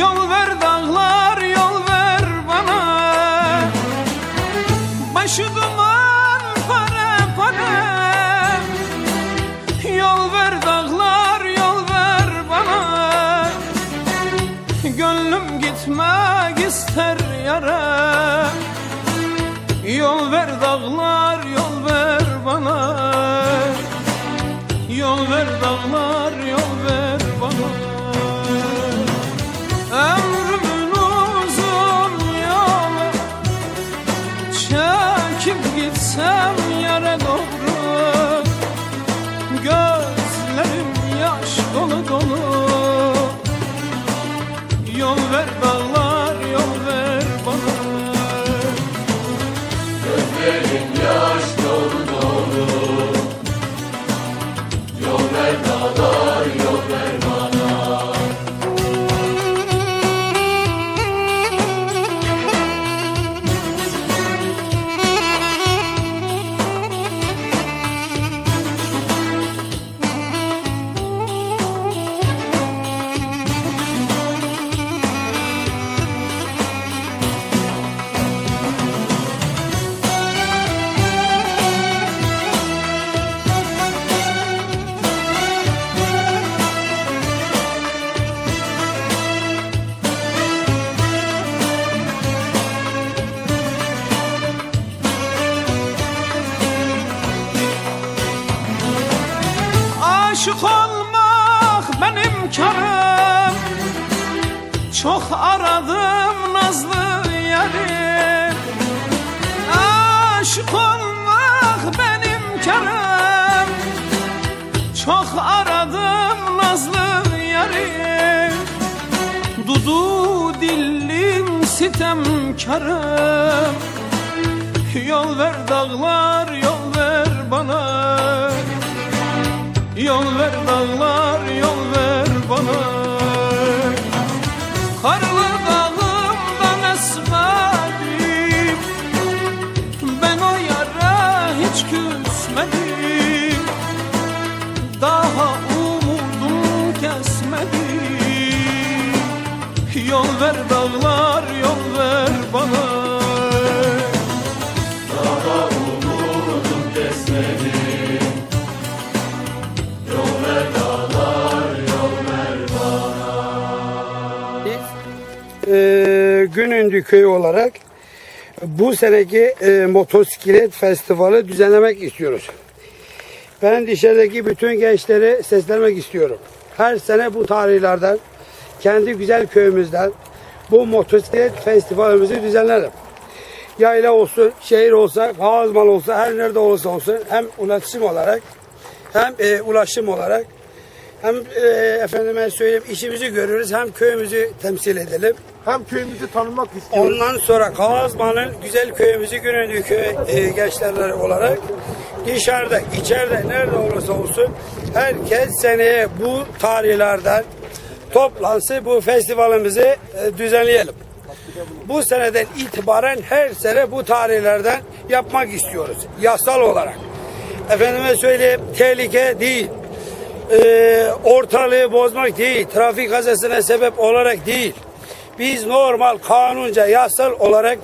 Yol ver dağlar yol ver bana. Başı duman pare pare. Yol ver dağlar yol ver bana. Gönlüm gitmek ister yara. Yol ver dağlar yol Çekip gitsem yere doğru Çok aradım nazlı yarim Aşık olmak benim karım Çok aradım nazlı yarim Dudu dillim sitemkarım küsmedim. Daha umudum kesmedim. Yol ver dağlar yol ver bana. Biz e, Günündü köyü olarak bu seneki e, motosiklet festivali düzenlemek istiyoruz. Ben dışarıdaki bütün gençleri seslenmek istiyorum. Her sene bu tarihlerden kendi güzel köyümüzden bu motosiklet festivalimizi düzenlerim. Yayla olsun, şehir olsa, Kağızmal olsa, her nerede olursa olsun hem ulaşım olarak hem e, ulaşım olarak hem e, efendime söyleyeyim işimizi görürüz hem köyümüzü temsil edelim. Hem köyümüzü tanımak istiyoruz. Ondan sonra Kazman'ın güzel köyümüzü Güneydoğu köy e, gençleri olarak dışarıda, içeride nerede olursa olsun herkes seneye bu tarihlerden toplansın bu festivalimizi e, düzenleyelim. Bu seneden itibaren her sene bu tarihlerden yapmak istiyoruz. Yasal olarak. Efendime söyleyeyim tehlike değil. Ee, ortalığı bozmak değil. Trafik kazasına sebep olarak değil. Biz normal kanunca yasal olarak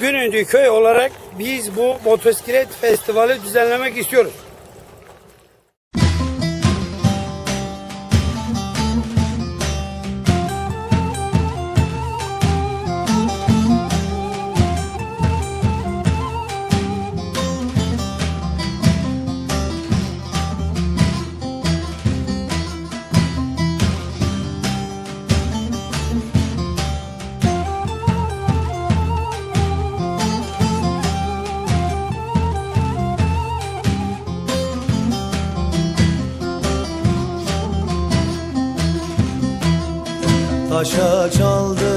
Gününcü köy olarak biz bu motosiklet festivali düzenlemek istiyoruz. Taşa çaldım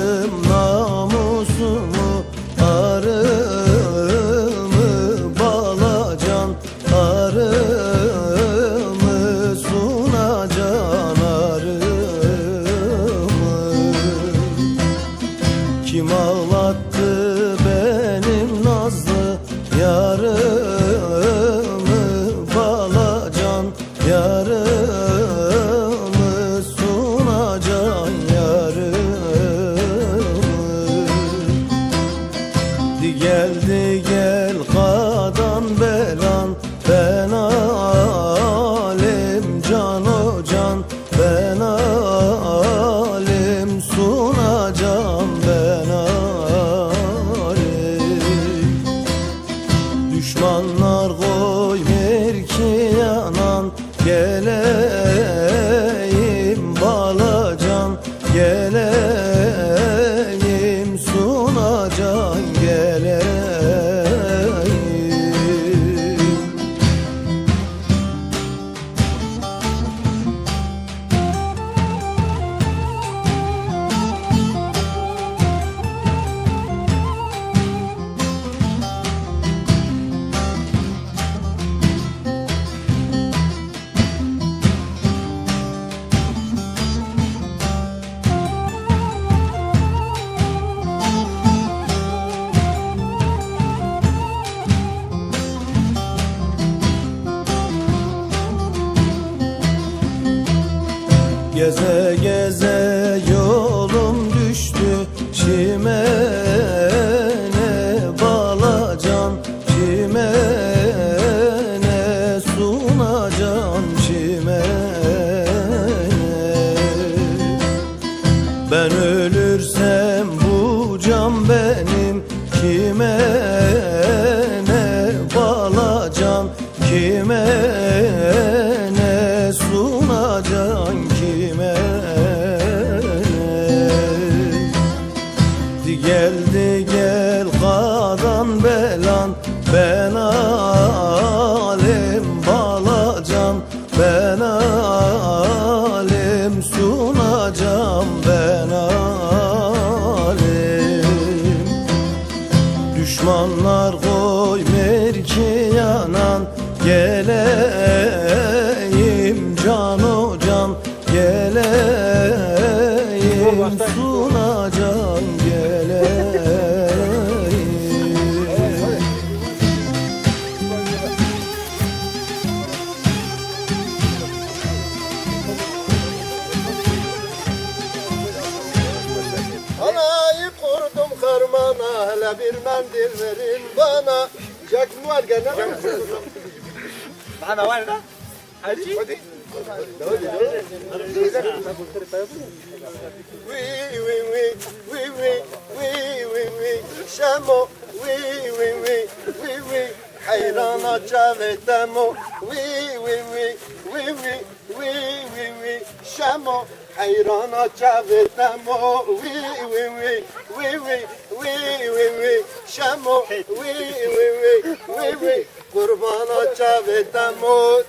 Düşmanlar Geze geze yolum düştü. Çimene balacan Çimene sunacan Çimene Ben ölürsem bu can benim Kime ne balacan Kime belan Ben alim hele bir mendil verin bana. Jack var gene. Bana var da. Hacı. Hadi. Oui, oui, oui, oui, oui, oui, oui, oui, Şamo, oui, oui, oui, oui, oui, hayrana çavetemo, oui, oui, oui, oui, oui, oui, oui, oui, حیران چوتم و وی وی وی وی وی وی وی وی شمو وی وی وی وی وی قربان چوتم و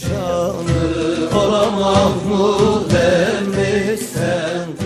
Şanı kara Mahmud vermişsen